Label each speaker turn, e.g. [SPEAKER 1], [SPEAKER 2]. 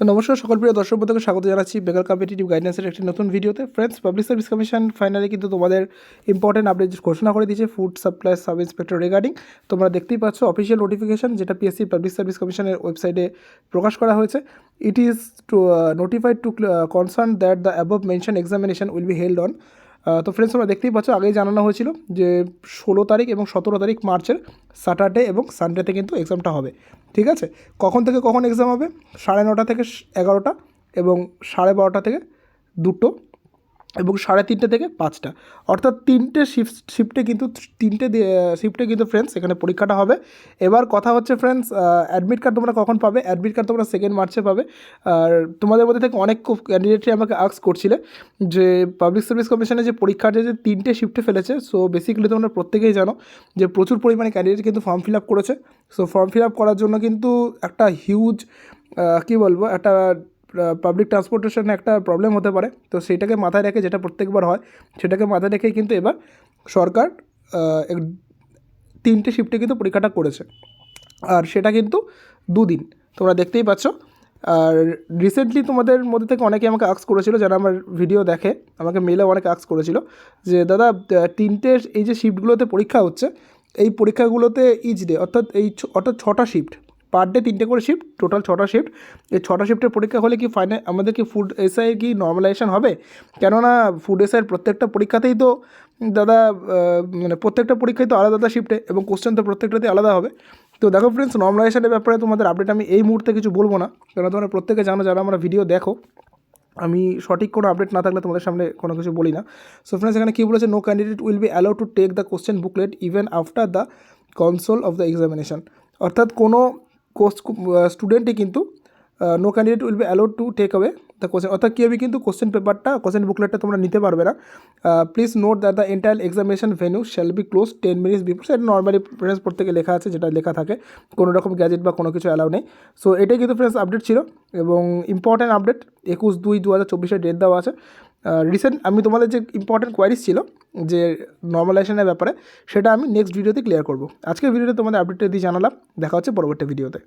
[SPEAKER 1] তো নমস্কার সকল প্রিয় দর্শক বন্ধুকে, স্বাগত জানাচ্ছি বেকার কম্পিটিটিভ গাইডেন্সের একটি নতুন ভিডিওতে friends public service commission finally কিন্তু তোমাদের ইম্পর্টেন্ট আপডেট ঘোষণা করে দিয়েছে food supply sub inspector regarding তোমরা দেখতেই পাচ্ছ অফিসিয়াল নোটিফিকেশন যেটা পিএসসি পাবলিক সার্ভিস কমিশনের ওয়েবসাইটে প্রকাশ করা হয়েছে। It is to notified to concern that the above mention examination will be held on তো ফ্রেন্ডস তোমরা দেখতেই পাচ্ছ, আগেই জানানো হয়েছিল যে ষোলো তারিখ এবং সতেরো তারিখ মার্চের স্যাটারডে এবং সানডেতে কিন্তু এক্সামটা হবে। ঠিক আছে? কখন থেকে কখন এক্সাম হবে? সাড়ে নটা থেকে এগারোটা এবং সাড়ে বারোটা থেকে দুটো। এবং সাড়ে তিনটে থেকে পাঁচটা। অর্থাৎ তিনটে শিফট শিফটে কিন্তু তিনটে শিফটে কিন্তু ফ্রেন্ডস এখানে পরীক্ষাটা হবে। এবার কথা হচ্ছে ফ্রেন্ডস অ্যাডমিট কার্ড তোমরা কখন পাবে? অ্যাডমিট কার্ড তোমরা সেকেন্ড মার্চে পাবে। আর তোমাদের মধ্যে থেকে অনেক ক্যান্ডিডেটই আমাকে আক্স করছিলে যে পাবলিক সার্ভিস কমিশনে যে পরীক্ষাটা যে তিনটে শিফটে ফেলেছে সো বেসিক্যালি তোমরা প্রত্যেকেই জানো যে, প্রচুর পরিমাণে ক্যান্ডিডেট কিন্তু ফর্ম ফিল আপ করেছে। সো ফর্ম ফিল আপ করার জন্য কিন্তু একটা হিউজ কী বলব? একটা পাবলিক ট্রান্সপোর্টেশনে একটা প্রবলেম হতে পারে। তো সেটাকে মাথায় রেখে যেটা প্রত্যেকবার হয়, সেটাকে মাথায় রেখেই কিন্তু এবার সরকার তিনটে শিফটে কিন্তু পরীক্ষাটা করেছে। আর সেটা কিন্তু দুদিন, তোমরা দেখতেই পাচ্ছ। আর রিসেন্টলি তোমাদের মধ্যে থেকে অনেকে আমাকে আক্স করেছিল, যারা আমার ভিডিও দেখে, আমাকে মেলে অনেকে আক্স করেছিল, যে, দাদা তিনটে এই যে শিফটগুলোতে পরীক্ষা হচ্ছে, এই পরীক্ষাগুলোতে ইচ ডে অর্থাৎ এই অর্থাৎ ছটা শিফট পার ডে তিনটে করে শিফট টোটাল ছটা শিফট এই ছটা শিফটের পরীক্ষা হলে কি ফাইনাল আমাদের কি ফুড এসআই কি নর্মালাইজেশন হবে? কেননা ফুড এসআইয়ের প্রত্যেকটা পরীক্ষাতেই তো, দাদা মানে প্রত্যেকটা পরীক্ষায় তো আলাদা আলাদা শিফটে এবং কোশ্চেন তো প্রত্যেকটাতে আলাদা হবে। তো দেখো ফ্রেন্ডস নর্মালাইজেশনের ব্যাপারে তোমাদের আপডেট আমি এই মুহূর্তে কিছু বলব না কেন তোমরা প্রত্যেকে জানো, যারা আমরা ভিডিও দেখো, আমি সঠিক কোনো আপডেট না থাকলে তোমাদের সামনে কোনো কিছু বলি না। সো ফ্রেন্ডস এখানে কী বলেছে? No candidate will be allow to take the question booklet even after the console of the examination অর্থাৎ কোনো কোর্স স্টুডেন্টই কিন্তু no candidate will be allowed to take away the question অর্থাৎ কী হবে কিন্তু কোশ্চেন পেপারটা কোশ্চেন বুকলেটটা তোমরা নিতে পারবে না। Please note that the entire examination venue shall be close ten minutes before সেটা নর্মালি ফ্রেন্ডস প্রত্যেকে লেখা আছে, যেটা লেখা থাকে। কোনো রকম গ্যাজেট বা কোনো কিছু অ্যালাউ নেই। সো এটাই কিন্তু ফ্রেন্ডস আপডেট ছিল, এবং ইম্পর্ট্যান্ট আপডেট একুশ দুই দু হাজার চব্বিশের ডেট দেওয়া আছে। রিসেন্ট আমি তোমাদের যে ইম্পর্ট্যান্ট কোয়ারিজ ছিল যে নর্মালাইজেশনের ব্যাপারে, সেটা আমি নেক্সট ভিডিওতে ক্লিয়ার করব। আজকের ভিডিওতে তোমাদের আপডেটটা দিয়ে জানালাম। দেখা হচ্ছে পরবর্তী ভিডিওতে